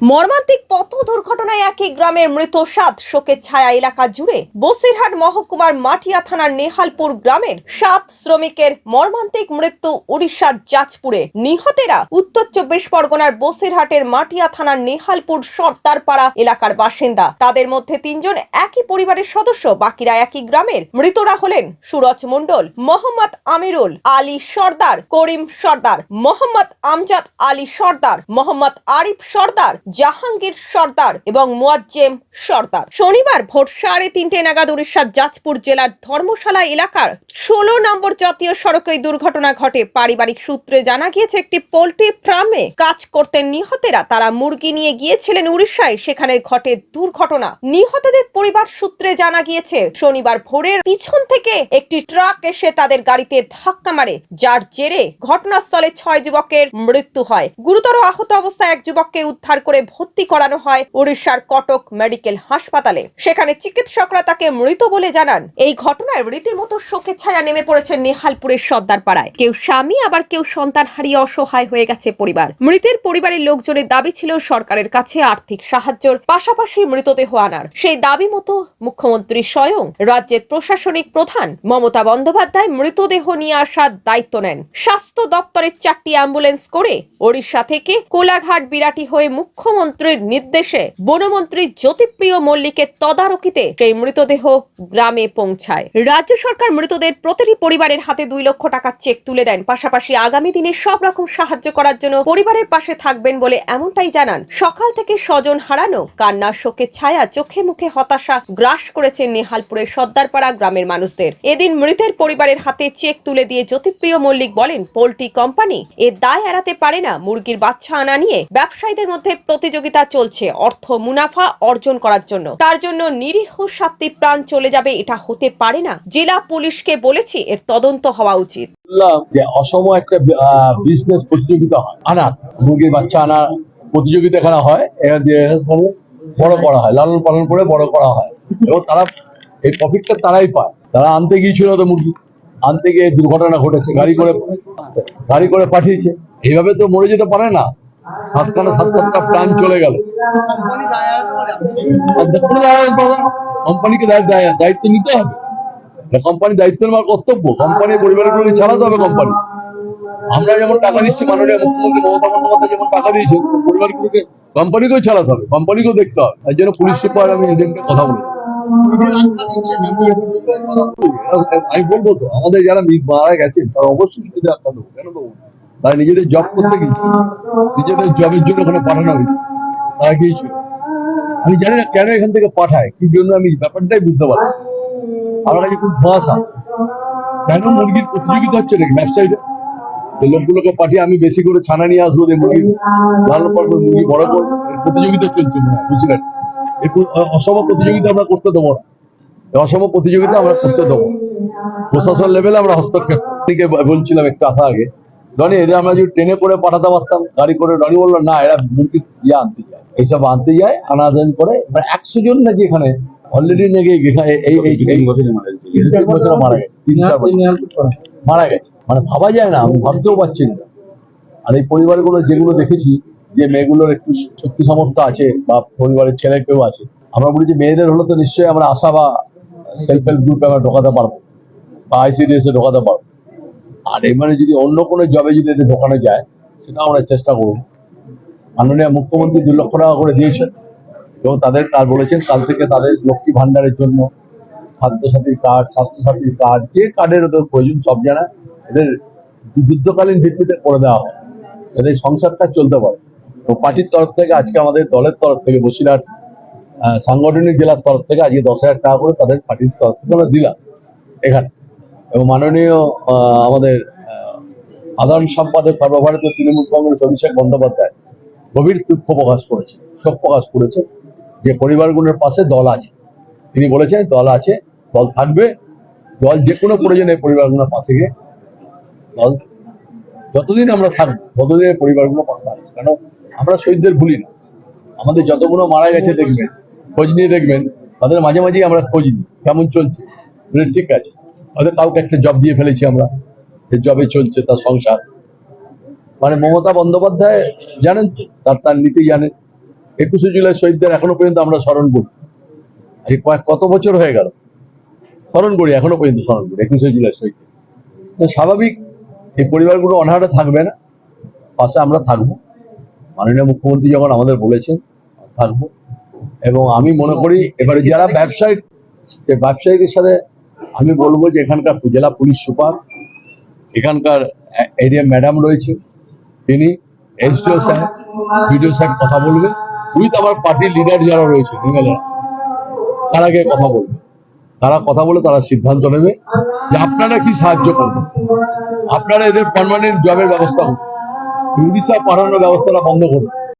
মর্মান্তিক পথ দুর্ঘটনায় একই গ্রামের মৃত সাত শোকের ছায়া এলাকা জুড়ে বসিরহাট মহকুমার মাটিয়া থানার নেহালপুর গ্রামের সাত শ্রমিকের মর্মান্তিক মৃত্যু উড়িষ্যার জাজপুরে নিহতেরা উত্তর চব্বিশ পরগনার বসিরহাটের মাটিয়া থানার নেহালপুর সর্দারপাড়া এলাকার বাসিন্দা। তাদের মধ্যে তিনজন একই পরিবারের সদস্য, বাকিরা একই গ্রামের। মৃতরা হলেন সুরজ মণ্ডল, মোহাম্মদ আমিরুল আলী সর্দার, করিম সর্দার, মোহাম্মদ আমজাদ আলী সর্দার, মোহাম্মদ আরিফ সর্দার জাহাঙ্গীর সর্দার এবং মোয়াজ্জেম সর্দার। শনিবার ভোর সাড়ে তিনটে নাগাদ উড়িষ্যার জাজপুর জেলার ধর্মশালা এলাকার ষোলো নম্বর জাতীয় সড়কে দুর্ঘটনা ঘটে। পারিবারিক সূত্রে জানা গিয়েছে, একটি পোল্ট্রি ফার্মে কাজ করতেন নিহতেরা তারা মুরগি নিয়ে গিয়েছিলেন উড়িষ্যায়। সেখানে ঘটে দুর্ঘটনা। নিহতদের পরিবার সূত্রে জানা গিয়েছে, শনিবার ভোরের পিছন থেকে একটি ট্রাক এসে তাদের গাড়িতে ধাক্কা মারে, যার জেরে ঘটনাস্থলে ছয় যুবকের মৃত্যু হয়। গুরুতর আহত অবস্থায় এক যুবককে উদ্ধার করে ভর্তি করানো হয় উড়িষ্যার কটক মেডিকেল হাসপাতালে। সেখানে চিকিৎসকরা তাকে মৃত বলে জানান। এই ঘটনায় রীতিমতো শোকের ছায়া নেমে পড়েছে নেহালপুরের সর্দার পাড়ায় কেউ স্বামী, আবার কেউ সন্তান হারিয়ে অসহায় হয়ে গেছে পরিবার। মৃতের পরিবারের লোকজনের দাবি ছিল সরকারের কাছে আর্থিক সাহায্যের পাশাপাশি মৃতদেহ আনার। সেই দাবি মতো মুখ্যমন্ত্রী স্বয়ং রাজ্যের প্রশাসনিক প্রধান মমতা বন্দ্যোপাধ্যায় মৃতদেহ নিয়ে আসার দায়িত্ব নেন। স্বাস্থ্য দপ্তরের চারটি অ্যাম্বুলেন্স করে ওড়িশা থেকে কোলাঘাট বিরাটি হয়ে মুখ্যমন্ত্রীর নির্দেশে বনমন্ত্রী জ্যোতিপ্রিয় মল্লিকের তদারকিতে সেই মৃতদেহ গ্রামে পৌঁছায়। রাজ্য সরকার মৃতদের প্রতিটি পরিবারের হাতে দুই লক্ষ টাকার চেক তুলে দেন। পাশাপাশি আগামী দিনে সব রকম সাহায্য করার জন্য পরিবারের পাশে থাকবেন বলে এমনটাই জানান। সকাল থেকে স্বজন হারানো কান্নার শোকের ছায়া, চোখে মুখে হতাশা গ্রাস করেছে নেহালপুরের সর্দারপাড়া গ্রামের মানুষদের। এদিন মৃতের পরিবারের হাতে চেক তুলে দিয়ে জ্যোতিপ্রিয় মল্লিক বলেন, পোল্ট্রি কোম্পানি এ দায় এড়াতে পারে না, মুরগির বাচ্চা আনা নিয়ে। ব্যবসায়ীদের মধ্যে প্রতিযোগিতা চলছে, অর্থ মুনাফা অর্জন করার জন্য। তার জন্য নিরীহ সাতটি প্রাণ চলে যাবে, এটা হতে পারে না। জেলা পুলিশকে বলেছি, এর তদন্ত হওয়া উচিত। যে অসম একটা বিজনেস প্রতিযোগিতা হয়। আনার মুরগির বাচ্চা আনার প্রতিযোগিতা এখানে হয় বড় করা হয়, লালন পালন করে বড় করা হয়। এবং তারা, এই প্রফিটটা তারাই পায়। তারা আনতে গিয়েছিল তো মুরগি, আনতে গিয়ে দুর্ঘটনা ঘটেছে, গাড়ি করে গাড়ি করে পাঠিয়েছে। এইভাবে তো মরে যেতে পারে না। আমরা যেমন টাকা দিচ্ছি, মাননীয় মুখ্যমন্ত্রী মমতা বন্দ্যোপাধ্যায় যেমন টাকা দিয়েছে, পরিবারগুলোকে কোম্পানিকেও চালাতে হবে, কোম্পানিকেও দেখতে হবে। তাই জন্য পুলিশ সুপার আমি কথা বলি আমি বলব তো, আমাদের যারা মারা গেছেন, তারা অবশ্যই সুবিধা কেন দেবো? তারা নিজেদের জব করতে গিয়েছিল নিজেদের জবের জন্য ওখানে পাঠানো হয়েছে। তারা গিয়েছিল। আমি জানি না কেন এখান থেকে পাঠায়, কি জন্য আমি ব্যাপারটাই বুঝতে পারি আমার কাছে খুব ধোঁয়াশা কেন মুরগির প্রতিযোগিতা হচ্ছে নাকি ব্যবসায়ীদের? লোকগুলোকে পাঠিয়ে আমি বেশি করে ছানা নিয়ে আসব যে মুরগি, লাল করব মুরগি বড় করব প্রতিযোগিতা চলছে মনে হয় বুঝলেন অসম প্রতিযোগিতা আমরা করতে দেবো না। অসম প্রতিযোগিতা আমরা করতে দেবো। প্রশাসন লেভেলে আমরা হস্তক্ষেপ থেকে বলছিলাম একটু আসা আগে। রনি, এদের আমরা যদি ট্রেনে করে পাঠাতে পারতাম, গাড়ি করে, রনি বলল, না, এরা মুরগি ইয়ে আনতে যায়। এইসব আনতে যায় আনাদান করে, এবার একশো জন নাকি এখানে অলরেডি নাকি এই এই মারা গেছে মানে ভাবা যায় না ভাবতেও পারছি না। আর এই পরিবারগুলো যেগুলো দেখেছি, যে মেয়েগুলোর একটু শক্তি সামর্থ্য আছে, বা পরিবারের ছেলে কেউ আছে, আমরা বলি যে মেয়েদের হলে তো নিশ্চয়ই আমরা আশা বা সেলফ হেল্প গ্রুপে আমরা ঢোকাতে পারব, বা আইসিডিএস এ ঢোকাতে পারব। আর এবারে যদি অন্য কোনো জবে যদি এদের ঢোকানো যায় সেটা আমরা চেষ্টা করব। মাননীয় মুখ্যমন্ত্রী দু লক্ষ টাকা করে দিয়েছেন, এবং তাদের তার বলেছেন, কাল থেকে তাদের লক্ষ্মী ভান্ডারের জন্য খাদ্যসাথী কার্ড স্বাস্থ্যসাথী কার্ড, যে কার্ডের ওদের প্রয়োজন সব জানা, এদের যুদ্ধকালীন ভিত্তিতে করে দেওয়া হয়। এই সংসারটা চলতে পারে। তো পার্টির তরফ থেকে আজকে আমাদের দলের তরফ থেকে, বসিরহাট সাংগঠনিক জেলার তরফ থেকে আজকে দশ হাজার টাকা করে তাদের পার্টির তরফ থেকে আমরা দিলাম। এখানে। এবং মাননীয় আমাদের সাধারণ সম্পাদক সর্বভারতীয় তৃণমূল কংগ্রেস অভিষেক বন্দ্যোপাধ্যায় গভীর দুঃখ প্রকাশ করেছে শোক প্রকাশ করেছে যে পরিবারগুলোর পাশে দল আছে। তিনি বলেছেন, দল আছে, দল থাকবে, দল যে কোনো প্রয়োজনে পরিবারগুলোর পাশে গিয়ে দল, যতদিন আমরা থাকব, ততদিন পরিবারগুলো পাশে থাকবে। কেন? আমরা শহীদদের ভুলি না। আমাদের যতগুলো মারা গেছে দেখবেন, খোঁজ নিয়ে দেখবেন, তাদের মাঝে মাঝেই আমরা খোঁজ নিই, কেমন চলছে। ঠিক আছে। হয়তো কাউকে একটা জব দিয়ে ফেলেছি আমরা। যে জবে চলছে, তার সংসার। মানে মমতা বন্দ্যোপাধ্যায় জানেন তার তার নীতি জানেন। একুশে জুলাই শহীদদের এখনও পর্যন্ত আমরা স্মরণ করি। এই কয়েক, কত বছর হয়ে গেল? স্মরণ করি, এখনও পর্যন্ত স্মরণ করি, একুশে জুলাই শহীদ তো স্বাভাবিক, এই পরিবারগুলো অনাহারে থাকবে না। পাশে আমরা থাকব। মাননীয় মুখ্যমন্ত্রী যখন আমাদের বলেছেন, থাকব। এবং আমি মনে করি, এবারে যারা ব্যবসায়ী ব্যবসায়ীদের সাথে আমি বলব যে এখানকার জেলা পুলিশ সুপার, এখানকার এরিয়া ম্যাডাম রয়েছে, তিনি এসডিও সাহেব, বিডিও সাহেব কথা বলবে উইথ আমার পার্টির লিডার যারা রয়েছে এমএলএ তারা গিয়ে কথা বলবে। তারা কথা বলে তারা সিদ্ধান্ত নেবে যে আপনারা কি সাহায্য করবেন। আপনারা এদের পার্মানেন্ট জবের ব্যবস্থা করুন। উড়িষ্যা পাঠানোর ব্যবস্থাটা বন্ধ করুন।